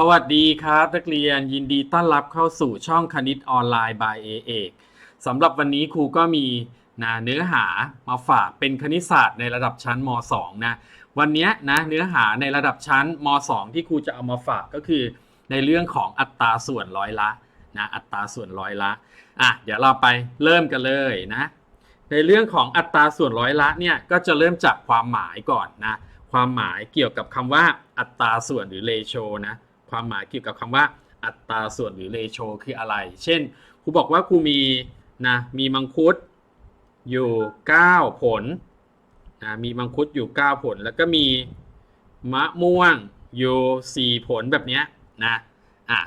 สวัสดีครับนักเรียนยินดีต้อนรับเข้าสู่ช่องคณิตออนไลน์ by เอเอกสำหรับวันนี้ครูก็มีนะเนื้อหามาฝากเป็นคณิตศาสตร์ในระดับชั้นม .2 นะวันนี้นะเนื้อหาในระดับชั้นม .2 ที่ครูจะเอามาฝากก็คือ ในเรื่องของอัตราส่วนร้อยละนะอัตราส่วนร้อยละอะเดี๋ยวเราไปเริ่มกันเลยนะในเรื่องของอัตราส่วนร้อยละเนี่ยก็จะเริ่มจากความหมายก่อนนะความหมายเกี่ยวกับคำว่าอัตราส่วนหรือเรโชนะ ความหมายเกี่ยวกับคำว่าอัตราส่วนหรือเรโชคืออะไร เช่นครูบอกว่าครูมีนะมีมังคุดอยู่ 9 ผลนะมีมังคุดอยู่ 9 ผล แล้วก็มีมะม่วงอยู่4ผลแบบนี้นะอะ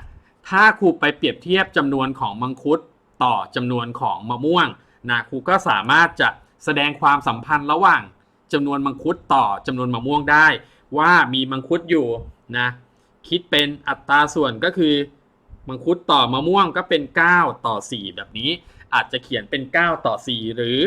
ถ้าครูไปเปรียบเทียบจำนวนของมังคุดต่อจำนวนของมะม่วงนะครูก็สามารถจะแสดงความสัมพันธ์ระหว่างจำนวนมังคุดต่อจำนวนมะม่วงได้ ว่ามีมังคุดอยู่นะ คิดเป็นอัตราส่วนก็คือ มังคุดต่อมะม่วงก็เป็น 9 ต่อ 4 แบบนี้ อาจจะเขียนเป็น 9 ต่อ 4 หรือ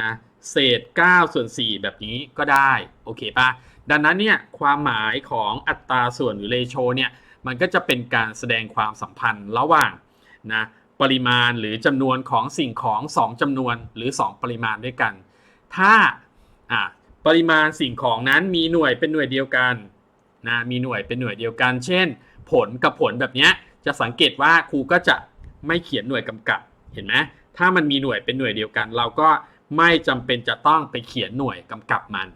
นะเศษ 9 ส่วน 4 แบบนี้ก็ได้โอเคปะดังนั้นเนี่ยความหมายของอัตราส่วนหรือเรโชเนี่ยมันก็จะเป็นการแสดงความสัมพันธ์ระหว่างนะปริมาณหรือจำนวนของสิ่งของ 2จำนวนหรือ 2 ปริมาณด้วยกัน ถ้าอะปริมาณสิ่งของนั้นมีหน่วยเป็นหน่วยเดียวกัน นะมีหน่วยเป็นหน่วยเดียวกัน เช่น ผลกับผลแบบนี้จะสังเกตว่าครูก็จะไม่เขียนหน่วยกำกับเห็นไหมถ้ามันมีหน่วยเป็นหน่วยเดียวกัน เราก็ไม่จำเป็นจะต้องไปเขียนหน่วยกำกับมัน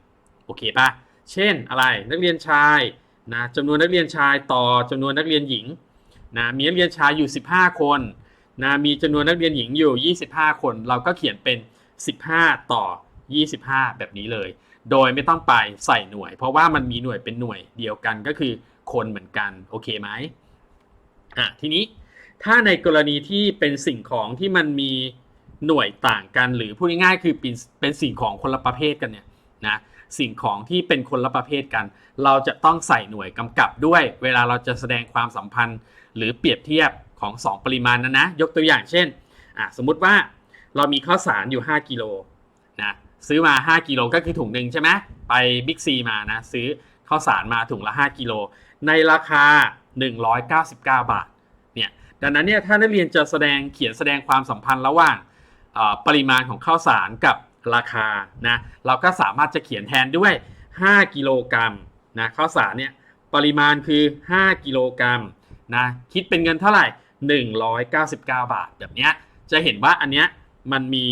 โอเคปะเช่นอะไรนักเรียนชายนะจำนวนนักเรียนชายต่อจำนวนนักเรียนหญิงนะมีนักเรียนชายอยู่ 15 คนนะมีจำนวนนักเรียนหญิงอยู่ 25 คน เราก็เขียนเป็น 15 ต่อ 25 แบบนี้เลย โดยไม่ต้องไปใส่หน่วย เพราะว่ามันมีหน่วยเป็นหน่วยเดียวกันก็คือคนเหมือนกันโอเคไหมอะทีนี้ถ้าในกรณีที่เป็นสิ่งของที่มันมีหน่วยต่างกัน หรือพูดง่ายๆคือเป็นเป็นสิ่งของคนละประเภทกันเนี่ยนะสิ่งของที่เป็นคนละประเภทกัน เราจะต้องใส่หน่วยกำกับด้วย เวลาเราจะแสดงความสัมพันธ์ หรือเปรียบเทียบของ 2 ปริมาณนั้นนะยกตัวอย่างเช่นอะสมมุติว่าเรามีข้าวสารอยู่ 5 กิโลนะ ซื้อมา 5กิโลก็คือถุงหนึ่งใช่ไหมไปบิ๊กซีมานะซื้อข้าวสารมาถุงละ 5กิโลในราคา 199 บาทเนี่ยดังนั้นเนี่ยถ้านักเรียนจะแสดงเขียนแสดงความสัมพันธ์ระหว่างปริมาณของข้าวสารกับราคานะเราก็สามารถจะเขียนแทนด้วย 5 กิโลกรัมนะข้าวสารเนี่ยปริมาณคือ 5 กิโลกรัมนะคิดเป็นเงินเท่าไหร่ 199 บาทแบบนี้จะเห็นว่าอันเนี้ยมันมี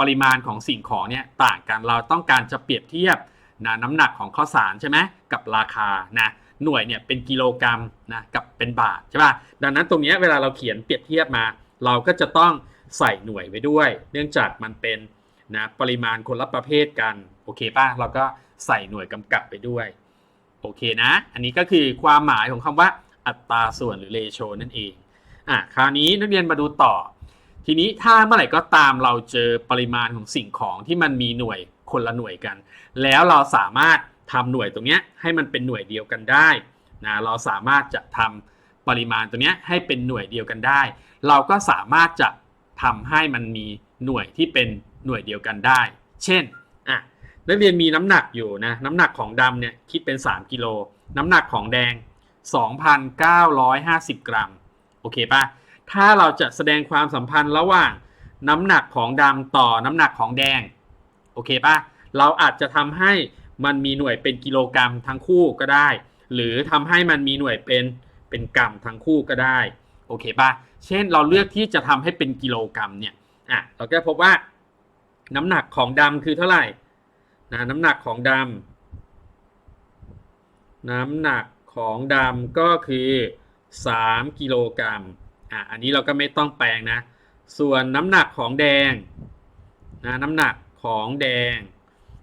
ปริมาณของสิ่งของเนี่ยต่างกันเราต้องการจะเปรียบเทียบนะน้ำหนักของข้าวสารใช่ไหมกับราคานะหน่วยเนี่ยเป็นกิโลกรัมนะกับเป็นบาทใช่ป่ะดังนั้นตรงนี้เวลาเราเขียนเปรียบเทียบมา เราก็จะต้องใส่หน่วยไว้ด้วย เนื่องจากมันเป็นนะปริมาณคนละประเภทกันโอเคป่ะเราก็ใส่หน่วยกำกับไปด้วยโอเคนะ อันนี้ก็คือความหมายของคำว่าอัตราส่วนหรือเรโชนั่นเองอะคราวนี้นักเรียนมาดูต่อ ทีนี้ถ้าเมื่อไหร่ก็ตามเราเจอปริมาณของสิ่งของที่มันมีหน่วยคนละหน่วยกัน แล้วเราสามารถทำหน่วยตรงนี้ให้มันเป็นหน่วยเดียวกันได้นะเราสามารถจะทำปริมาณตรงนี้ให้เป็นหน่วยเดียวกันได้ เราก็สามารถจะทำให้มันมีหน่วยที่เป็นหน่วยเดียวกันได้ เช่นอะนักเรียนมีน้ำหนักอยู่นะน้ำหนักของดำเนี่ยคิดเป็น 3 กิโลน้ำหนักของแดง 2,950 กรัมโอเคปะ ถ้าเราจะแสดงความสัมพันธ์ระหว่างน้ำหนักของดำต่อน้ำหนักของแดง โอเคปะเราอาจจะทำให้มันมีหน่วยเป็นกิโลกรัมทั้งคู่ก็ได้ หรือทำให้มันมีหน่วยเป็นเป็นกรัมทั้งคู่ก็ได้ โอเคปะเช่นเราเลือกที่จะทำให้เป็นกิโลกรัมเนี่ย อะ เราก็พบว่า น้ำหนักของดำคือเท่าไหร่ นะน้ำหนักของดำน้ำหนักของดำก็คือ 3 กิโลกรัม อะอันนี้เราก็ไม่ต้องแปลงนะ ส่วนน้ำหนักของแดงนะน้ำหนักของแดง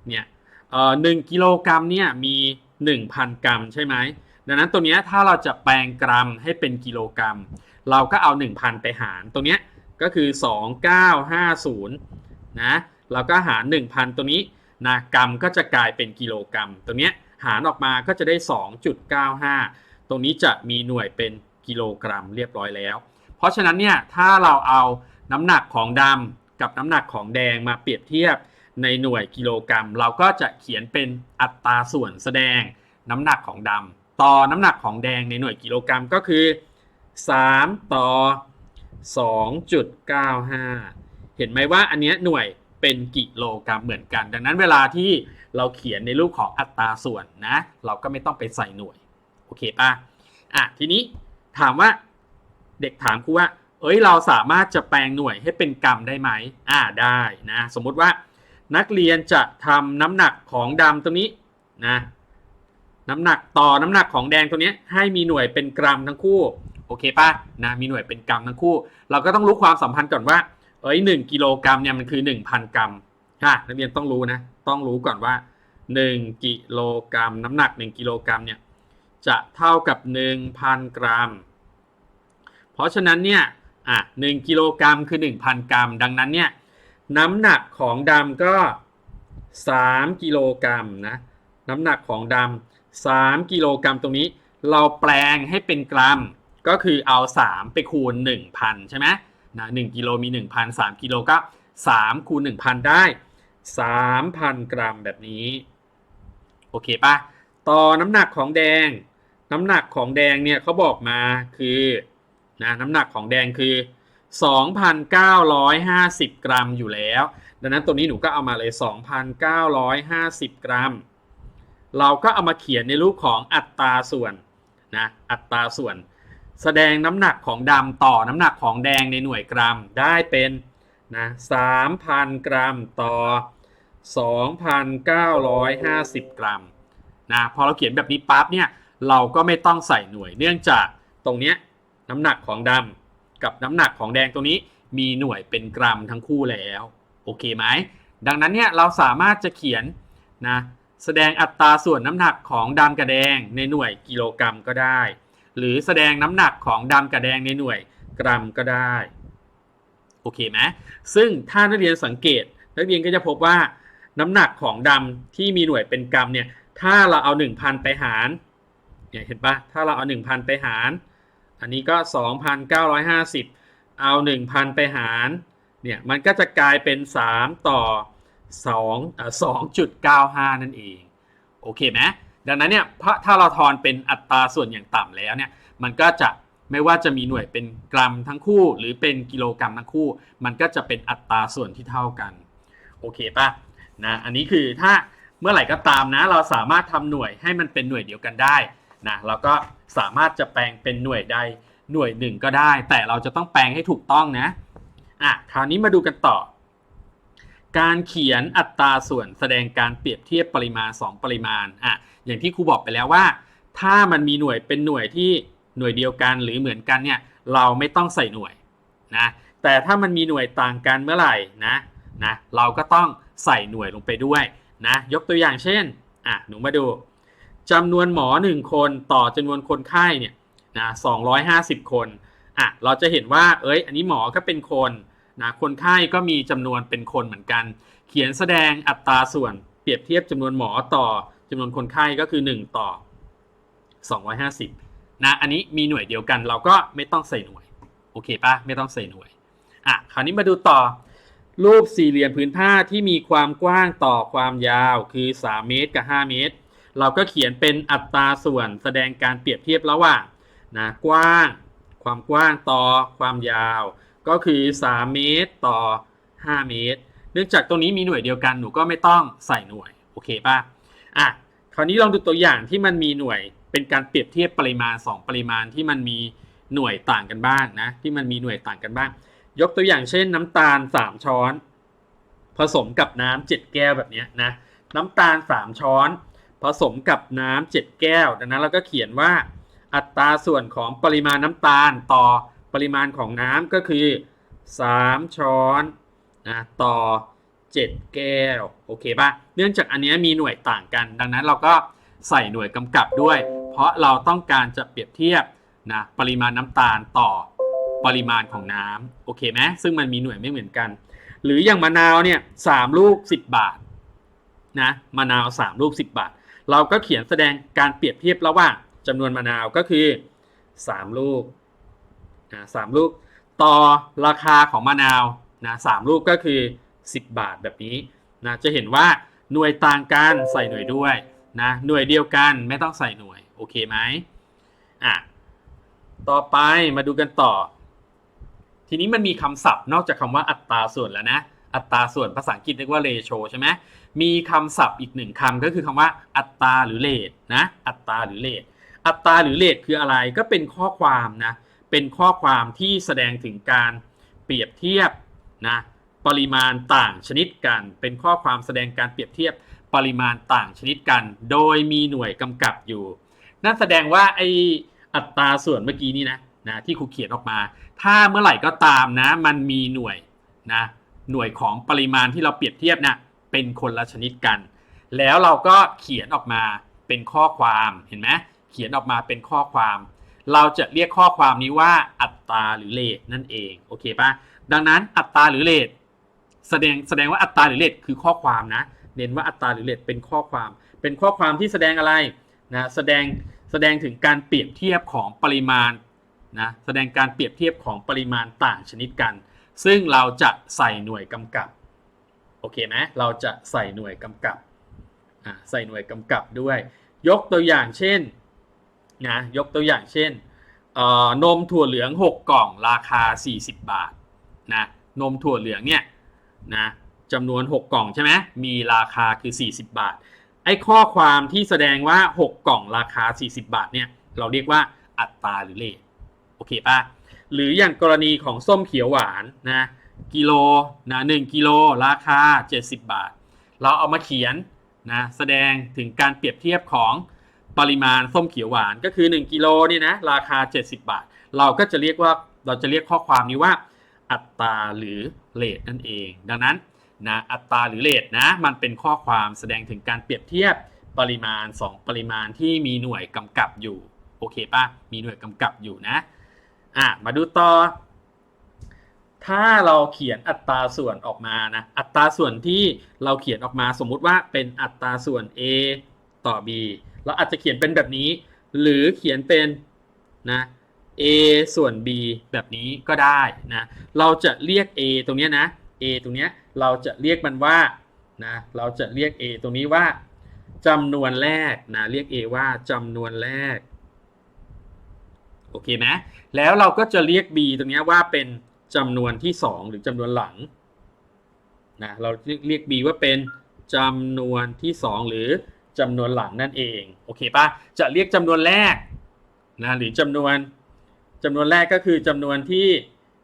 เนี่ยเอ่อหนึ่งกิโลกรัมเนี่ยมี 1,000 กรัมใช่ไหมดังนั้นตัวนี้ถ้าเราจะแปลงกรัมให้เป็นกิโลกรัม เราก็เอา 1,000 ไปหาร ตรงนี้ก็คือ 2950นะเราก็หาร 1,000 ตัวนี้นะกรัมก็จะกลายเป็นกิโลกรัมตัวนี้หารออกมาก็จะได้ 2.95 ตรงนี้จะมีหน่วยเป็นกิโลกรัมเรียบร้อยแล้ว เพราะฉะนั้นเนี่ยถ้าเราเอาน้ำหนักของดำกับน้ำหนักของแดงมาเปรียบเทียบในหน่วยกิโลกรัม เราก็จะเขียนเป็นอัตราส่วนแสดงน้ำหนักของดต่อน้ำหนักของแดงในหน่วยกิโลกรัมก็คือ 3 ต่อ 2.95 เห็นไหมว่าอันเนี้ยหน่วยเป็นกิโลกรัมเหมือนกัน ดังนั้นเวลาที่เราเขียนในรูปของอัตราส่วนนะ เราก็ไม่ต้องไปใส่หน่วย โอเคป่ะอะทีนี้ถามว่า เด็กถามครูว่า เอ้ยเราสามารถจะแปลงหน่วยให้เป็นกรัมได้ไหมอ่าได้นะสมมุติว่านักเรียนจะทำน้ำหนักของดำตรงนี้นะน้ำหนักต่อน้ำหนักของแดงตรงนี้ให้มีหน่วยเป็นกรัมทั้งคู่โอเคป่ะนะมีหน่วยเป็นกรัมทั้งคู่ เราก็ต้องรู้ความสัมพันธ์ก่อนว่าเอ้ยหนึ่งกิโลกรัมเนี่ยมันคือหนึ่งพันกรัมค่ะนักเรียนต้องรู้นะต้องรู้ก่อนว่าหนึ่งกิโลกรัม น้ำหนักหนึ่งกิโลกรัมเนี่ยจะเท่ากับ 1,000 กรัม เพราะฉะนั้นเนี่ยอะ1กิโลกรัมคือ 1,000 กรัม ดังนั้นเนี่ยน้ำหนักของดำก็ 3 กิโลกรัมนะน้ำหนักของดำ3กิโลกรัมตรงนี้ เราแปลงให้เป็นกรัมก็คือเอา 3 ไปคูณ 1,000 ใช่ไหมนะ1กิโลมี 1,000 3กิโลก็ 3 คูณ 1,000 ได้ 3,000 กรัมแบบนี้ โอเคปะต่อน้ำหนักของแดง น้ำหนักของแดงเนี่ยเขาบอกมาคือ นะน้ำหนักของแดงคือ 2,950 กรัมอยู่แล้ว ดังนั้นตัวนี้หนูก็เอามาเลย 2,950 กรัม เราก็เอามาเขียนในรูปของอัตราส่วนนะอัตราส่วน แสดงน้ำหนักของดำต่อน้ำหนักของแดงในหน่วยกรัมได้เป็นนะ3,000 กรัมต่อ 2,950 กรัมนะพอเราเขียนแบบนี้ปั๊บเนี่ยเราก็ไม่ต้องใส่หน่วยเนื่องจากตรงเนี้ย น้ำหนักของดำกับน้ำหนักของแดงตรงนี้ มีหน่วยเป็นกรัมทั้งคู่แล้วโอเคไหมดังนั้นเนี่ยเราสามารถจะเขียนนะแสดงอัตราส่วนน้ำหนักของดำกับแดงในหน่วยกิโลกรัมก็ได้ หรือแสดงน้ำหนักของดำกับแดงในหน่วยกรัมก็ได้โอเคไหมซึ่งถ้านักเรียนสังเกตนักเรียนก็จะพบว่าน้ำหนักของดำที่มีหน่วยเป็นกรัมเนี่ยถ้าเราเอา 1,000 ไปหารเนี่ยเห็นปะถ้าเราเอา 1,000 ไปหาร อันนี้ก็ 2,950 เอา 1,000 ไปหาร เนี่ย มันก็จะกลายเป็น 3 ต่อ2อ่า2.95 นั่นเอง โอเคไหมดังนั้นเนี่ยพระถ้าเราทอนเป็นอัตราส่วนอย่างต่ำแล้วเนี่ย มันก็จะไม่ว่าจะมีหน่วยเป็นกรัมทั้งคู่ หรือเป็นกิโลกรัมทั้งคู่ มันก็จะเป็นอัตราส่วนที่เท่ากัน โอเคปะนะ อันนี้คือถ้าเมื่อไหร่ก็ตามนะ เราสามารถทำหน่วยให้มันเป็นหน่วยเดียวกันได้ นะเราก็สามารถจะแปลงเป็นหน่วยใดหน่วยหนึ่งก็ได้ แต่เราจะต้องแปลงให้ถูกต้องนะอะคราวนี้มาดูกันต่อ การเขียนอัตราส่วนแสดงการเปรียบเทียบปริมาณ 2 ปริมาณอะอย่างที่ครูบอกไปแล้วว่า ถ้ามันมีหน่วยเป็นหน่วยที่หน่วยเดียวกันหรือเหมือนกันเนี่ยเราไม่ต้องใส่หน่วยนะแต่ถ้ามันมีหน่วยต่างกันเมื่อไหร่นะนะเราก็ต้องใส่หน่วยลงไปด้วยนะยกตัวอย่างเช่นอะหนูมาดู จำนวนหมอ 1 คนต่อจำนวนคนไข้เนี่ยนะ250 คนอะเราจะเห็นว่าเอ้ย อันนี้หมอก็เป็นคนนะคนไข้ก็มีจำนวนเป็นคนเหมือนกัน เขียนแสดงอัตราส่วนเปรียบเทียบจำนวนหมอต่อจำนวนคนไข้ก็คือ 1 ต่อ 250นะอันนี้มีหน่วยเดียวกันเราก็ไม่ต้องใส่หน่วยโอเคปะไม่ต้องใส่หน่วยอะคราวนี้มาดูต่อ รูปสี่เหลี่ยมผืนผ้าที่มีความกว้างต่อความยาวคือ 3 เมตรกับ 5 เมตร เราก็เขียนเป็นอัตราส่วนแสดงการเปรียบเทียบระหว่างนะกว้าง ความกว้างต่อความยาว ก็คือ 3 เมตรต่อ 5 เมตร เนื่องจากตรงนี้มีหน่วยเดียวกันหนูก็ไม่ต้องใส่หน่วยโอเคป่ะอะคราวนี้ลองดูตัวอย่างที่มันมีหน่วยเป็นการเปรียบเทียบปริมาณ 2 ปริมาณที่มันมีหน่วยต่างกันบ้างนะที่มันมีหน่วยต่างกันบ้าง ยกตัวอย่างเช่นน้ำตาล 3 ช้อน ผสมกับน้ำ7แก้วแบบนี้นะน้ำตาล 3 ช้อน สมกับน้ำ7แก้ว ดังนั้นเราก็เขียนว่าอัตราส่วนของปริมาณน้ำตาลต่อปริมาณของน้ำก็คือ 3 ช้อนนะต่อ 7 แก้วโอเคป่ะเนื่องจากอันนี้มีหน่วยต่างกัน ดังนั้นเราก็ใส่หน่วยกำกับด้วย เพราะเราต้องการจะเปรียบเทียบนะปริมาณน้ำตาลต่อปริมาณของน้ำโอเคไหมซึ่งมันมีหน่วยไม่เหมือนกัน หรืออย่างมะนาวเนี่ยสามลูก 10 บาทนะมะนาว 3 ลูก 10 บาท เราก็เขียนแสดงการเปรียบเทียบระหว่างจำนวนมะนาวก็คือ 3 ลูกนะสามลูก ต่อราคาของมะนาวนะสามลูกก็คือ 10 บาทแบบนี้นะจะเห็นว่าหน่วยต่างกันใส่หน่วยด้วยนะหน่วยเดียวกันไม่ต้องใส่หน่วยโอเคไหมอะต่อไปมาดูกันต่อ ทีนี้มันมีคำศัพท์นอกจากคำว่าอัตราส่วนแล้วนะ อัตราส่วนภาษาอังกฤษเรียกว่า ratio ใช่ไหมมีคำศัพท์อีกหนึ่งคำก็คือคำว่าอัตราหรือเลทนะ อัตราหรือเลทอัตราหรือเลทคืออะไรก็เป็นข้อความนะ เป็นข้อความที่แสดงถึงการเปรียบเทียบนะปริมาณต่างชนิดกัน เป็นข้อความแสดงการเปรียบเทียบปริมาณต่างชนิดกัน โดยมีหน่วยกำกับอยู่ นั่นแสดงว่าไออัตราส่วนเมื่อกี้นี้นะนะที่ครูเขียนออกมา ถ้าเมื่อไหร่ก็ตามนะ มันมีหน่วยนะ หน่วยของปริมาณที่เราเปรียบเทียบนะเป็นคนละชนิดกัน แล้วเราก็เขียนออกมาเป็นข้อความเห็นไหมเขียนออกมาเป็นข้อความ เราจะเรียกข้อความนี้ว่าอัตราหรือเลทนั่นเองโอเคปะดังนั้นอัตราหรือเลทแสดงแสดงว่าอัตราหรือเลทคือข้อความนะเน้นว่าอัตราหรือเลทเป็นข้อความ เป็นข้อความที่แสดงอะไรนะแสดงแสดงถึงการเปรียบเทียบของปริมาณนะแสดงการเปรียบเทียบของปริมาณต่างชนิดกัน ซึ่งเราจะใส่หน่วยกำกับโอเคไหมเราจะใส่หน่วยกำกับใส่หน่วยกำกับด้วย ยกตัวอย่างเช่นนะยกตัวอย่างเช่นนมถั่วเหลือง 6 กล่องราคา 40 บาทนะนมถั่วเหลืองเนี่ยนะจำนวน 6 กล่องใช่ไหมมีราคาคือ 40 บาท ไอ้ข้อความที่แสดงว่า 6 กล่องราคา 40 บาทเนี่ยเราเรียกว่าอัตราหรือเลทโอเคป่ะ หรืออย่างกรณีของส้มเขียวหวานนะกิโลนะหกิโลราคา 70 บาท เราเอามาเขียนนะแสดงถึงการเปรียบเทียบของปริมาณส้มเขียวหวานก็คือ 1 กิโลเนี่ยนะราคา 70 บาท เราก็จะเรียกว่าเราจะเรียกข้อความนี้ว่า อัตราหรือเลทนั่นเอง ดังนั้นนะอัตราหรือเลทนะมันเป็นข้อความแสดงถึงการเปรียบเทียบปริมาณ 2 ปริมาณที่มีหน่วยกำกับอยู่โอเคป่ะมีหน่วยกำกับอยู่นะ อะมาดูต่อ ถ้าเราเขียนอัตราส่วนออกมานะ อัตราส่วนที่เราเขียนออกมาสมมุติว่าเป็นอัตราส่วน a ต่อ b เราอาจจะเขียนเป็นแบบนี้ หรือเขียนเป็นนะ a ส่วน b แบบนี้ก็ได้นะ เราจะเรียก a ตรงนี้นะ a ตรงนี้เราจะเรียกมันว่านะ เราจะเรียก a ตรงนี้ว่าจำนวนแรกนะ เรียก a ว่าจำนวนแรก โอเคไหมแล้วเราก็จะเรียก b ตรงนี้ว่าเป็นจำนวนที่ 2 หรือจำนวนหลังนะเราเรียก b ว่าเป็นจำนวนที่ 2 หรือจำนวนหลังนั่นเองโอเคปะจะเรียกจำนวนแรกนะหรือจำนวนจำนวนแรกก็คือจำนวนที่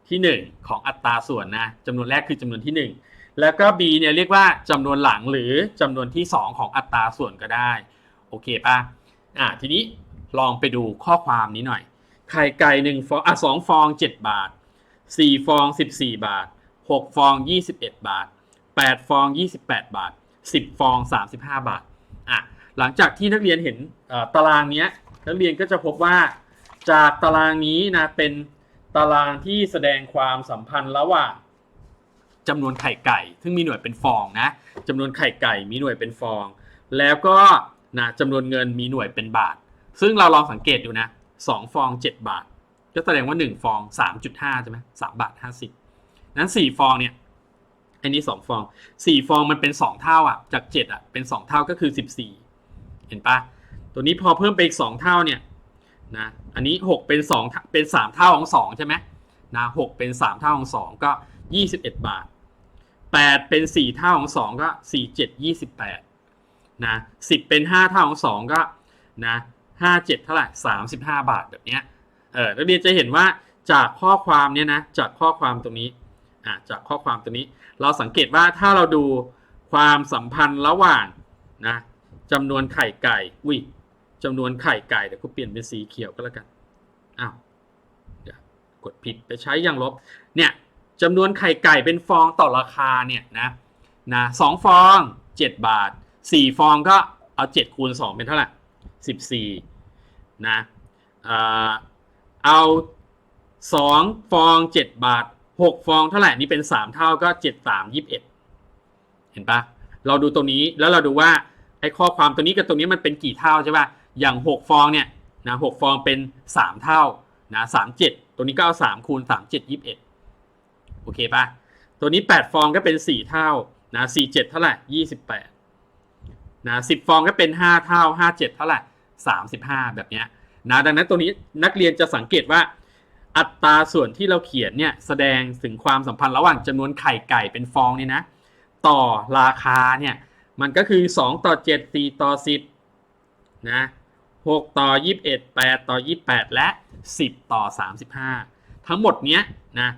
ที่ 1 ของอัตราส่วนนะจำนวนแรกคือจำนวนที่ 1 แล้วก็ b เนี่ยเรียกว่าจำนวนหลังหรือจำนวนที่ 2 ของอัตราส่วนก็ได้โอเคปะอะทีนี้ลองไปดูข้อความนี้หน่อย ไข่ไก่หนึ่งฟองอะสองฟองเจ็ดบาทสี่ฟองสิบสี่บาทหกฟองยี่สิบเอ็ดบาทแปดฟองยี่สิบแปดบาทสิบฟองสามสิบห้าบาทอะหลังจากที่นักเรียนเห็นตารางเนี้ยนักเรียนก็จะพบว่าจากตารางนี้นะเป็นตารางที่แสดงความสัมพันธ์ระหว่างจำนวนไข่ไก่ ซึ่งมีหน่วยเป็นฟองนะจำนวนไข่ไก่มีหน่วยเป็นฟอง แล้วก็นะจำนวนเงินมีหน่วยเป็นบาท ซึ่งเราลองสังเกตดูนะ สองฟองเจ็ดบาท ก็แสดงว่าหนึ่งฟองสามจุดห้าใช่ไหมสามบาทห้าสิบนั้นสี่ฟองเนี่ย อันนี้สองฟองสี่ฟองมันเป็นสองเท่าอะ จากเจ็ดอะ เป็นสองเท่าก็คือสิบสี่เห็นปะตัวนี้พอเพิ่มไปอีกสองเท่าเนี่ยนะ อันนี้หกเป็นสองเป็นสามเท่าของสองใช่ไหมนะหกเป็นสามเท่าของสองก็ยี่สิบเอ็ดบาทแปดเป็นสี่เท่าของสองก็สี่เจ็ดยี่สิบแปดนะสิบเป็นห้าเท่าของสองก็นะ ห้าเจ็ดเท่าไหร่สามสิบห้าบาทแบบเนี้ยเออนักเรียนจะเห็นว่าจากข้อความเนี้ยนะจากข้อความตรงนี้อ่าจากข้อความตรงนี้ เราสังเกตว่าถ้าเราดูความสัมพันธ์ระหว่างนะจำนวนไข่ไก่อุ้ยจำนวนไข่ไก่เดี๋ยวกูเปลี่ยนเป็นสีเขียวก็แล้วกันอ้าวเดี๋ยวกดผิดไปใช้อย่างลบเนี่ยจำนวนไข่ไก่เป็นฟองต่อราคาเนี่ยนะนะสองฟองเจ็ดบาทสี่ฟองก็เอาเจ็ดคูณสองเป็นเท่าไหร่สิบสี่ นะเอาสองฟองเจ็ดบาทหกฟองเท่าไหร่นี่เป็นสามเท่าก็เจ็ดสามยี่สิบเอ็ดเห็นปะเราดูตรงนี้แล้วเราดูว่าไอ้ข้อความตัวนี้กับตรงนี้มันเป็นกี่เท่าใช่ปะอย่างหกฟองเนี่ยนะหกฟองเป็นสามเท่านะสามเจ็ดตัวนี้ก็เอาสามคูณสามเจ็ดยี่สิบเอ็ดโอเคปะตัวนี้แปดฟองก็เป็นสี่เท่านะสี่เจ็ดเท่าไหร่ยี่สิบแปดนะสิบฟองก็เป็นห้าเท่าห้าเจ็ดเท่าไหร่ 35 แบบเนี้ยนะดังนั้นตัวนี้นักเรียนจะสังเกตว่า อัตราส่วนที่เราเขียนเนี่ยแสดงถึงความสัมพันธ์ระหว่างจำนวนไข่ไก่เป็นฟองเนี่ยนะต่อราคาเนี่ยมันก็คือ 2 ต่อ 7 4 ต่อ 10นะ6ต่อ 21 8 ต่อ 28 และ 10 ต่อ 35 ทั้งหมดเนี้ยนะ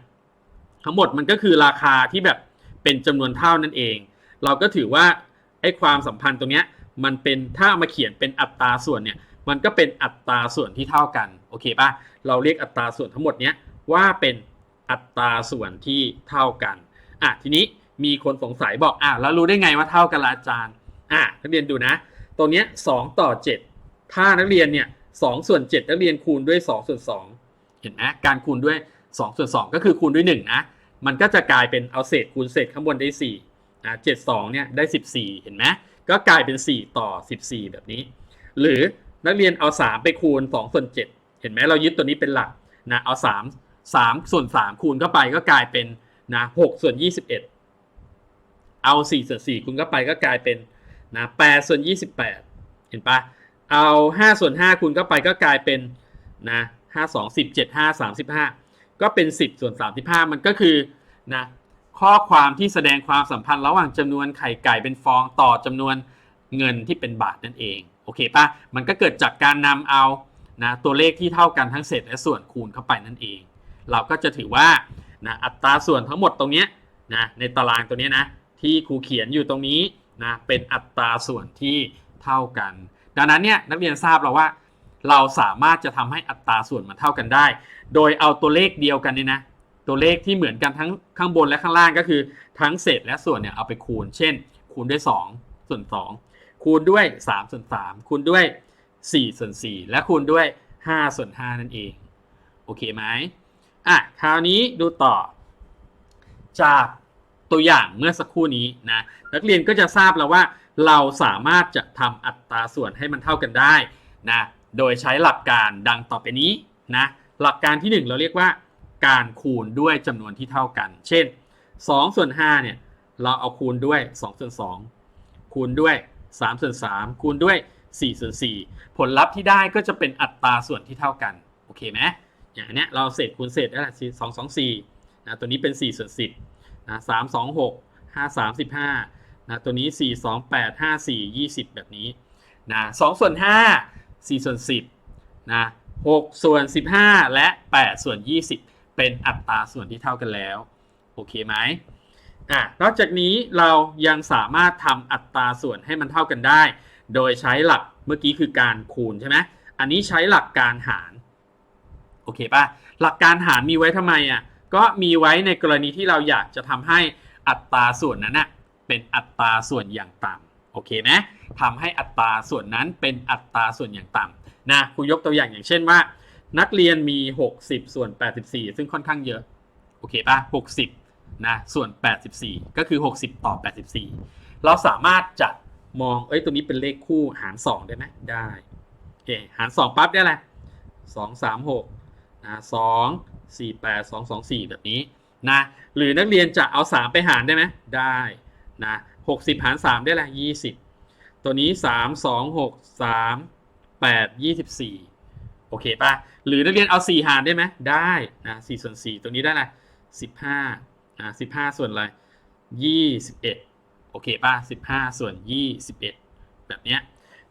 ทั้งหมดมันก็คือราคาที่แบบเป็นจำนวนเท่านั่นเอง เราก็ถือว่าไอ้ความสัมพันธ์ตรงเนี้ย มันเป็นถ้าเอามาเขียนเป็นอัตราส่วนเนี่ยมันก็เป็นอัตราส่วนที่เท่ากันโอเคป่ะเราเรียกอัตราส่วนทั้งหมดเนี้ยว่าเป็นอัตราส่วนที่เท่ากันอะทีนี้มีคนสงสัยบอกอะแล้วรู้ได้ไงว่าเท่ากันละอาจารย์อะนักเรียนดูนะตรงเนี้ย2ต่อ7ถ้านักเรียนเนี่ย2ส่วน7นักเรียนคูณด้วย2ส่วน2เห็นไหมการคูณด้วย2ส่วน2ก็คือคูณด้วย1นะมันก็จะกลายเป็นเอาเศษคูณเศษข้างบนได้4นะ7 2เนี่ยได้14เห็นไหม ก็กลายเป็น 4 ต่อ 14 แบบนี้ หรือนักเรียนเอา 3 ไปคูณ 2 ส่วน 7 เห็นไหมเรายึดตัวนี้เป็นหลักนะเอา 3 3 ส่วน 3 คูณเข้าไปก็กลายเป็นนะ6ส่วน 21 เอา 4 ส่วน 4 คูณเข้าไปก็กลายเป็นนะ8ส่วน 28 เห็นปะเอา 5 ส่วน 5 คูณเข้าไปก็กลายเป็นนะ5 2 10 7 5 35 ก็เป็น 10 ส่วน 35 มันก็คือนะ ข้อความที่แสดงความสัมพันธ์ระหว่างจำนวนไข่ไก่เป็นฟองต่อจำนวนเงินที่เป็นบาทนั่นเองโอเคปะมันก็เกิดจากการนำเอานะตัวเลขที่เท่ากันทั้งเศษและส่วนคูณเข้าไปนั่นเอง เราก็จะถือว่านะอัตราส่วนทั้งหมดตรงนี้นะในตารางตัวนี้นะที่ครูเขียนอยู่ตรงนี้นะเป็นอัตราส่วนที่เท่ากัน ดังนั้นเนี่ยนักเรียนทราบแล้วว่า เราสามารถจะทำให้อัตราส่วนมันเท่ากันได้ โดยเอาตัวเลขเดียวกันเนี่ยนะ ตัวเลขที่เหมือนกันทั้งข้างบนและข้างล่างก็คือทั้งเศษและส่วนเนี่ยเอาไปคูณ เช่น คูณด้วย 2 ส่วน 2 คูณด้วย 3 ส่วน 3 คูณด้วย 4 ส่วน 4 และคูณด้วย 5 ส่วน 5 นั่นเอง โอเคไหมอะคราวนี้ดูต่อ จากตัวอย่างเมื่อสักครู่นี้นะนักเรียนก็จะทราบแล้วว่า เราสามารถจะทำอัตราส่วนให้มันเท่ากันได้นะโดยใช้หลักการดังต่อไปนี้นะหลักการที่ 1 เราเรียกว่า การคูณด้วยจำนวนที่เท่ากัน เช่น2ส่วน5เนี่ยเราเอาคูณด้วย2ส่วน2คูณด้วย3ส่วน3คูณด้วย4ส่วน4ผลลัพธ์ที่ได้ก็จะเป็นอัตราส่วนที่เท่ากันโอเคไหมอย่างเนี้ยเราเศษคูณเศษได้ละสองสองสี่นะตัวนี้เป็น4ส่วน10นะสามสองหกห้าสามสิบห้านะตัวนี้4 2 8 5 4 20 แบบนี้นะ2ส่วน5 4ส่วน10นะ6ส่วน15 และ 8 ส่วน 20 เป็นอัตราส่วนที่เท่ากันแล้ว โอเคไหมอะนอกจากนี้เรายังสามารถทำอัตราส่วนให้มันเท่ากันได้ โดยใช้หลักเมื่อกี้คือการคูณใช่ไหมอันนี้ใช้หลักการหารโอเคป่ะหลักการหารมีไว้ทำไมอะก็มีไว้ในกรณีที่เราอยากจะทำให้อัตราส่วนนั้นน่ะเป็นอัตราส่วนอย่างต่ำโอเคไหมทำให้อัตราส่วนนั้นเป็นอัตราส่วนอย่างต่ำนะครูยกตัวอย่างอย่างเช่นว่า นักเรียนมี 60 ส่วน 84 ซึ่งค่อนข้างเยอะ โอเคป่ะ60 นะ ส่วน 84 ก็คือ 60 ต่อ 84 เราสามารถจัดมอง เอ้ย ตัวนี้เป็นเลขคู่หาร 2 ได้ไหมได้ โอเค หาร 2 ปั๊บได้อะไร2 3 6นะ2 4 8 2 2 4 แบบนี้นะ หรือนักเรียนจะเอา 3 ไปหารได้ไหมได้นะ60 หาร 3 ได้แหละ20 ตัวนี้ 3 2 6 3 8 24 อเคป่ะ หรือนักเรียนเอา 4 หารได้ไหมได้นะ4ส่วน4ตัวนี้ได้ละ15อ่า15 ส่วนอะไร21 โอเคป่ะ 15 ส่วน 21 แบบเนี้ย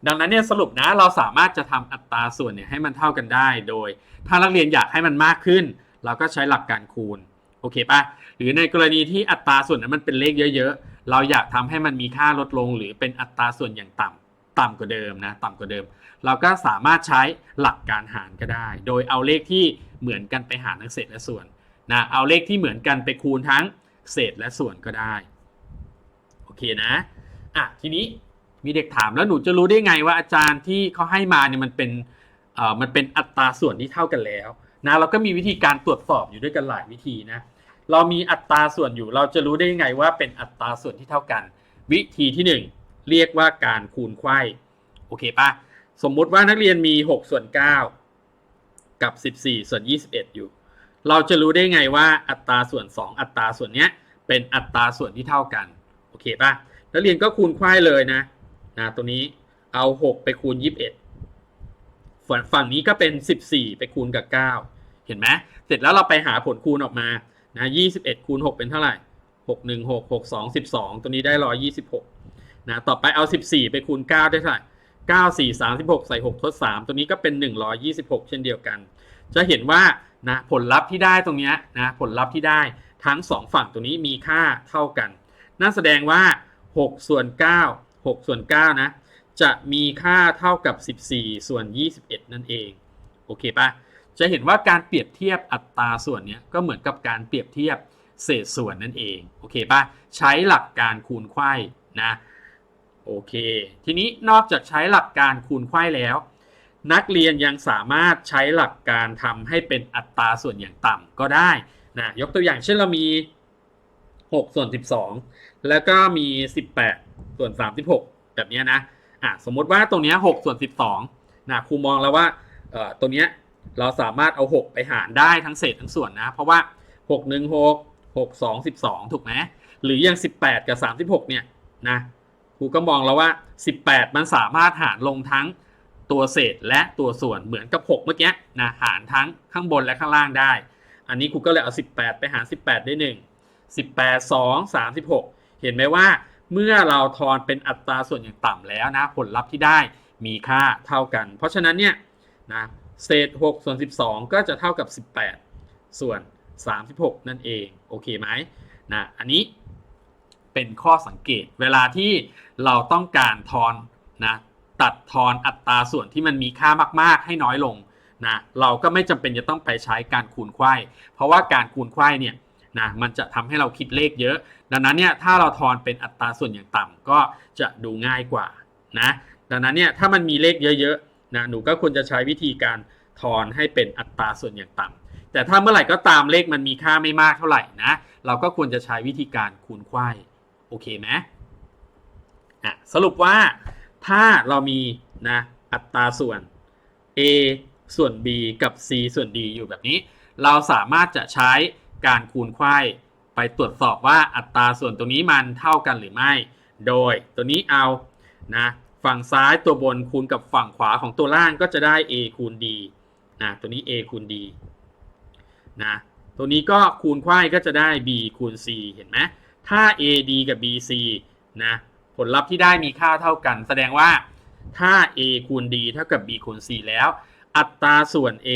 ดังนั้นเนี่ยสรุปนะเราสามารถจะทำอัตราส่วนเนี่ยให้มันเท่ากันได้โดย ถ้านักเรียนอยากให้มันมากขึ้น เราก็ใช้หลักการคูณโอเคป่ะหรือในกรณีที่อัตราส่วนนั้นมันเป็นเลขเยอะ ๆ เราอยากทำให้มันมีค่าลดลง หรือเป็นอัตราส่วนอย่างต่ำต่ำกว่าเดิมนะ ต่ำกว่าเดิม เราก็สามารถใช้หลักการหารก็ได้ โดยเอาเลขที่เหมือนกันไปหารทั้งเศษและส่วนนะเอาเลขที่เหมือนกันไปคูณทั้งเศษและส่วนก็ได้โอเคนะอะทีนี้มีเด็กถามแล้วหนูจะรู้ได้ไงว่าอาจารย์ที่เขาให้มาเนี่ยมันเป็นเอ่อมันเป็นอัตราส่วนที่เท่ากันแล้วนะเราก็มีวิธีการตรวจสอบอยู่ด้วยกันหลายวิธีนะเรามีอัตราส่วนอยู่ เราจะรู้ได้ยังไงว่าเป็นอัตราส่วนที่เท่ากัน วิธีที่หนึ่งเรียกว่าการคูณไขว้โอเคปะ สมมุติว่านักเรียนมี6ส่วน9กับ 14 ส่วน 21 อยู่ เราจะรู้ได้ไงว่าอัตราส่วน 2 อัตราส่วนเนี้ยเป็นอัตราส่วนที่เท่ากันโอเคปะนักเรียนก็คูณไขว้เลยนะนะตัวนี้เอา 6 ไปคูณ 21ฝั่งฝั่งนี้ก็เป็น 14 ไปคูณกับ 9 เห็นไหมเสร็จแล้วเราไปหาผลคูณออกมานะ21คูณ6เป็นเท่าไหร่6 1 6 6 2 12 ตัวนี้ได้ 126นะต่อไปเอา 14 ไปคูณ 9 ได้เท่าไหร่ 9 4 36 ใส่ 6 ทด 3 ตัวนี้ก็เป็น 126 เช่นเดียวกัน จะเห็นว่านะผลลัพธ์ที่ได้ตรงนี้นะผลลัพธ์ที่ได้ทั้ง 2 ฝั่งตรงนี้มีค่าเท่ากัน นั่นแสดงว่า 6 ส่วน 9 6 ส่วน 9 นะ จะมีค่าเท่ากับ 14 ส่วน 21 นั่นเอง โอเคปะจะเห็นว่าการเปรียบเทียบอัตราส่วนนี้ก็เหมือนกับการเปรียบเทียบเศษส่วนนั่นเอง โอเคปะใช้หลักการคูณไขว้นะ โอเค ทีนี้นอกจากใช้หลักการคูณไขว้แล้ว นักเรียนยังสามารถใช้หลักการทำให้เป็นอัตราส่วนอย่างต่ำก็ได้นะยกตัวอย่างเช่นเรามี 6 ส่วน 12 แล้วก็มี 18 ส่วน 36 แบบนี้นะอะสมมติว่าตรงนี้6ส่วน 12นะครูมองแล้วว่าเอ่อตัวเนี้ยเราสามารถเอา 6 ไปหารได้ทั้งเศษทั้งส่วนนะ เพราะว่า 6 1 6 6 2 12 ถูกไหมหรืออย่าง 18 กับ 36 เนี่ยนะ ครูก็มองแล้วว่า 18 มันสามารถหารลงทั้งตัวเศษและตัวส่วนเหมือนกับ 6 เมื่อกี้นะหารทั้งข้างบนและข้างล่างได้ อันนี้ครูก็เลยเอา 18 ไปหาร 18 ได้ 1 18 2 36 เห็นไหมว่าเมื่อเราทอนเป็นอัตราส่วนอย่างต่ำแล้วนะผลลัพธ์ที่ได้มีค่าเท่ากัน เพราะฉะนั้นเนี่ยนะเศษ 6 ส่วน 12 ก็จะเท่ากับ 18 ส่วน 36 นั่นเอง โอเคไหมนะอันนี้ เป็นข้อสังเกต เวลาที่เราต้องการทอนนะตัดทอนอัตราส่วนที่มันมีค่ามาก ๆ ให้น้อยลงนะเราก็ไม่จำเป็นจะต้องไปใช้การคูณไขว้เพราะว่าการคูณไขว้เนี่ยนะมันจะทำให้เราคิดเลขเยอะ ดังนั้นเนี่ยถ้าเราทอนเป็นอัตราส่วนอย่างต่ำก็จะดูง่ายกว่านะดังนั้นเนี่ยถ้ามันมีเลขเยอะๆนะหนูก็ควรจะใช้วิธีการทอนให้เป็นอัตราส่วนอย่างต่ำแต่ถ้าเมื่อไหร่ก็ตามเลขมันมีค่าไม่มากเท่าไหร่นะเราก็ควรจะใช้วิธีการคูณไขว้ อเคไหมอะสรุปว่าถ้าเรามีนะอัตราส่วน a ส่วน b กับ c ส่วน d อยู่แบบนี้ เราสามารถจะใช้การคูณไข้ไปตรวจสอบว่าอัตราส่วนตรงนี้มันเท่ากันหรือไม่ โดยตัวนี้เอานะฝั่งซ้ายตัวบนคูณกับฝั่งขวาของตัวล่างก็จะได้ a คูณ d นะตัวนี้ a คูณ d นะตัวนี้ก็คูณไข้ก็จะได้ b คูณ c เห็นไหม ถ้า a d กับ b c นะผลลัพธ์ที่ได้มีค่าเท่ากัน แสดงว่าถ้า a คูณ d เท่ากับ b คูณ c แล้ว อัตราส่วน a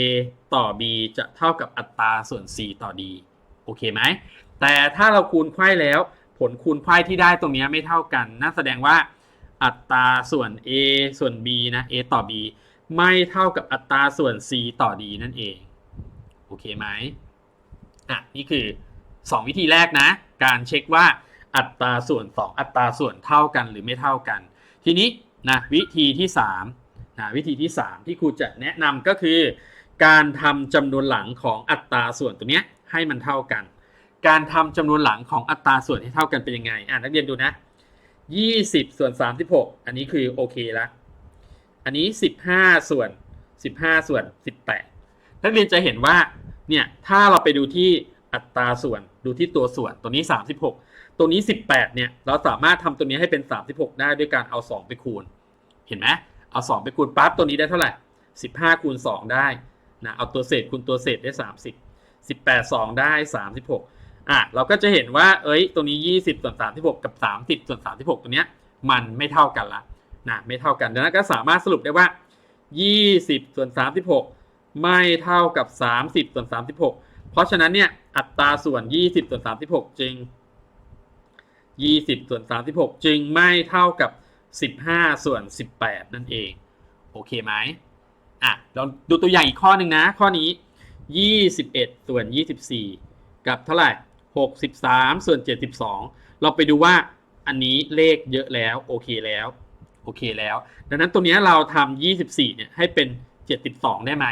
ต่อ b จะเท่ากับอัตราส่วน c ต่อ d โอเคไหม แต่ถ้าเราคูณไขว้แล้ว ผลคูณไขว้ที่ได้ตรงนี้ไม่เท่ากันนั่นแสดงว่าอัตราส่วน a ส่วน b นะ a ต่อ b ไม่เท่ากับอัตราส่วน c ต่อ d นั่นเอง โอเคไหมอะนี่คือ 2 วิธีแรกนะ การเช็คว่าอัตราส่วน 2 อัตราส่วนเท่ากันหรือไม่เท่ากัน ทีนี้นะวิธีที่3นะวิธีที่ 3 ที่ครูจะแนะนำก็คือ การทำจำนวนหลังของอัตราส่วนตัวเนี้ยให้มันเท่ากัน การทำจำนวนหลังของอัตราส่วนให้เท่ากันเป็นยังไงอ่านักเรียนดูนะ20 ส่วน 36 อันนี้คือโอเคล้วอันนี้ 15 ส่วน 15 ส่วน 18 นักเรียนจะเห็นว่าเนี่ยถ้าเราไปดูที่ อัตราส่วนดูที่ตัวส่วนตัวนี้ 36 ตัวนี้ 18เนี่ยเราสามารถทำตัวนี้ให้เป็น 36 ได้ด้วยการเอา 2 ไปคูณ เห็นไหมเอา 2 ไปคูณปั๊บตัวนี้ได้เท่าไหร่ 15 คูณ 2 ได้นะเอาตัวเศษคูณตัวเศษได้ 30 18 2 ได้ 36อะเราก็จะเห็นว่าเอ้ยตัวนี้ 20 ส่วน 36 กับ 30 ส่วน 36 ตัวเนี้ยมันไม่เท่ากันละนะไม่เท่ากันดังนั้นก็สามารถสรุปได้ว่า 20 ส่วน 36 ไม่เท่ากับ 30 ส่วน 36 เพราะฉะนั้นเนี่ยอัตราส่วน 20ส่วน36จึง20ส่วน36จึงไม่เท่ากับ 15 ส่วน 18 นั่นเอง โอเคไหมอะเราดูตัวอย่างอีกข้อหนึ่งนะ ข้อนี้ 21 ส่วน 24 กับเท่าไหร่ 63 ส่วน 72 เราไปดูว่าอันนี้เลขเยอะแล้ว โอเคแล้ว โอเคแล้ว ดังนั้นตัวนี้เราทำ24เนี่ยให้เป็น 72 ได้ไหม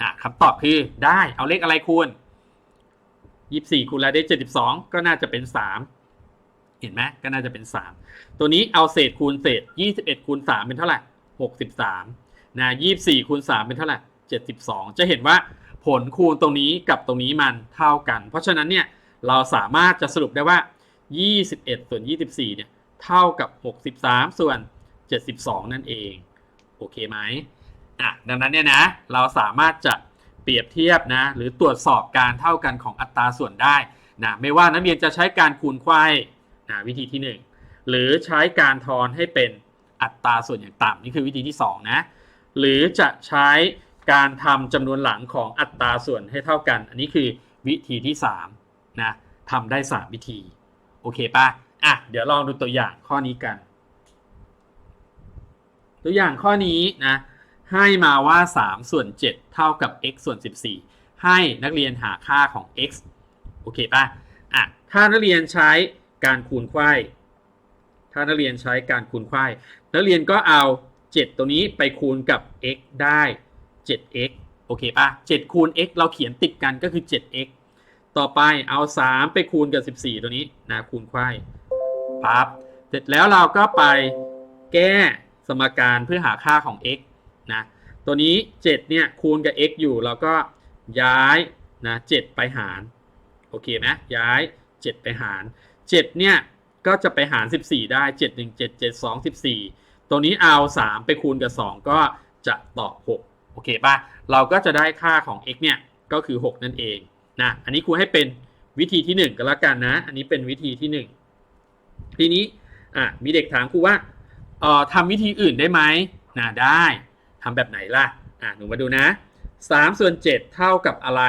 อะคำตอบคือได้เอาเลขอะไรคูณ 24คูณแล้วได้72ก็น่าจะเป็น3เห็นไหมก็น่าจะเป็น3ตัวนี้เอาเศษคูณเศษ21คูณ3เป็นเท่าไหร่63นะ24คูณ3เป็นเท่าไหร่72จะเห็นว่าผลคูณตรงนี้กับตรงนี้มันเท่ากัน เพราะฉะนั้นเนี่ยเราสามารถจะสรุปได้ว่า 21 ส่วน 24 เนี่ย เท่ากับ 63 ส่วน 72 นั่นเอง โอเคไหมอะดังนั้นเนี่ยนะ เราสามารถจะ เปรียบเทียบนะหรือตรวจสอบการเท่ากันของอัตราส่วนได้นะไม่ว่านักเรียนจะใช้การคูณไขว้นะวิธีที่ 1 หรือใช้การทอนให้เป็นอัตราส่วนอย่างต่ำนี่คือวิธีที่2นะหรือจะใช้การทำจำนวนหลังของอัตราส่วนให้เท่ากัน อันนี้คือวิธีที่3นะทำได้ 3 วิธีโอเคปะอะเดี๋ยวลองดูตัวอย่างข้อนี้กัน ตัวอย่างข้อนี้นะ ให้มาว่า 3 ส่วน 7 เท่ากับ x ส่วน 14 ให้นักเรียนหาค่าของ x โอเคปะอะถ้านักเรียนใช้การคูณไข้ถ้านักเรียนใช้การคูณไข้นักเรียนก็เอา 7 ตัวนี้ไปคูณกับ x ได้ 7x โอเคปะ7คูณ x เราเขียนติดกันก็คือ 7x ต่อไปเอา 3 ไปคูณกับ 14 ตัวนี้นะคูณไข้ปั๊บเสร็จแล้วเราก็ไปแก้สมการเพื่อหาค่าของ x ตัวนี้ 7 เนี่ย คูณกับ x อยู่เราก็ย้ายนะ7ไปหาร โอเคไหมย้าย 7 ไปหาร 7 เนี่ย ก็จะไปหาร 14 ได้ 7 1 7 7 2 14 ตัวนี้เอา 3 ไปคูณกับ 2 ก็จะตอบ 6 โอเคป่ะ เราก็จะได้ค่าของ x เนี่ย ก็คือ 6 นั่นเองนะ อันนี้ครูให้เป็นวิธีที่ 1 ก็แล้วกันนะ อันนี้เป็นวิธีที่ 1 ทีนี้อะมีเด็กถามครูว่าเอ่อทำวิธีอื่นได้ไหมนะได้ ทำแบบไหนล่ะอะหนูมาดูนะ3ส่วน7เท่ากับอะไร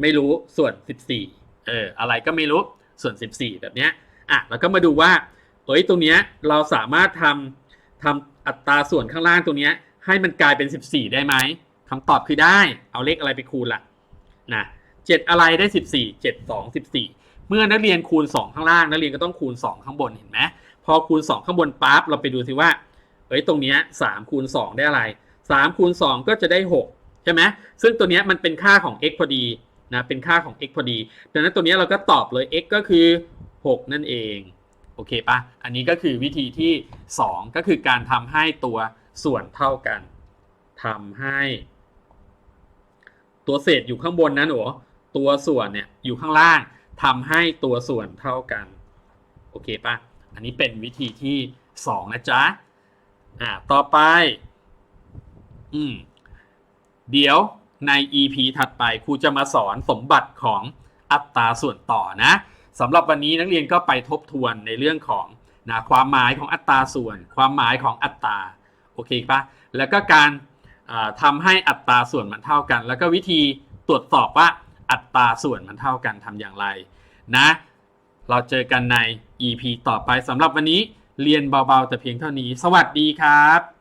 ไม่รู้ส่วน14เอออะไรก็ไม่รู้ส่วน14แบบเนี้ยอะแล้วก็มาดูว่าเอ้ยตรงเนี้ยเราสามารถทำทำอัตราส่วนข้างล่างตรงเนี้ยให้มันกลายเป็น14ได้ไหมคำตอบคือได้เอาเลขอะไรไปคูณล่ะนะ7อะไรได้14 7 2 14เมื่อนักเรียนคูณ2ข้างล่างนักเรียนก็ต้องคูณ2ข้างบนเห็นไหมพอคูณ2ข้างบนปั๊บเราไปดูสิว่า เอ้ยตรงเนี้ย3คูณ2ได้อะไร3คูณ2ก็จะได้6ใช่ไหมซึ่งตัวเนี้ยมันเป็นค่าของ x พอดีนะเป็นค่าของ x พอดีดังนั้นตัวเนี้ยเราก็ตอบเลย x ก็คือ 6 นั่นเองโอเคปะอันนี้ก็คือวิธีที่ 2 ก็คือการทำให้ตัวส่วนเท่ากันทำให้ ตัวเศษอยู่ข้างบนนะหนูตัวส่วนเนี่ยอยู่ข้างล่างทำให้ตัวส่วนเท่ากัน โอเคปะอันนี้เป็นวิธีที่ 2 นะจ๊ะ อ่าต่อไป อืม เดี๋ยวใน EP ถัดไปครูจะมาสอนสมบัติของอัตราส่วนต่อนะสำหรับวันนี้นักเรียนก็ไปทบทวนในเรื่องของนะความหมายของอัตราส่วน ความหมายของอัตราโอเคปะแล้วก็การอ่าทำให้อัตราส่วนมันเท่ากัน แล้วก็วิธีตรวจสอบว่าอัตราส่วนมันเท่ากันทำอย่างไรนะ เราเจอกันใน EP ต่อไปสำหรับวันนี้ เรียนเบาๆแต่เพียงเท่านี้ สวัสดีครับ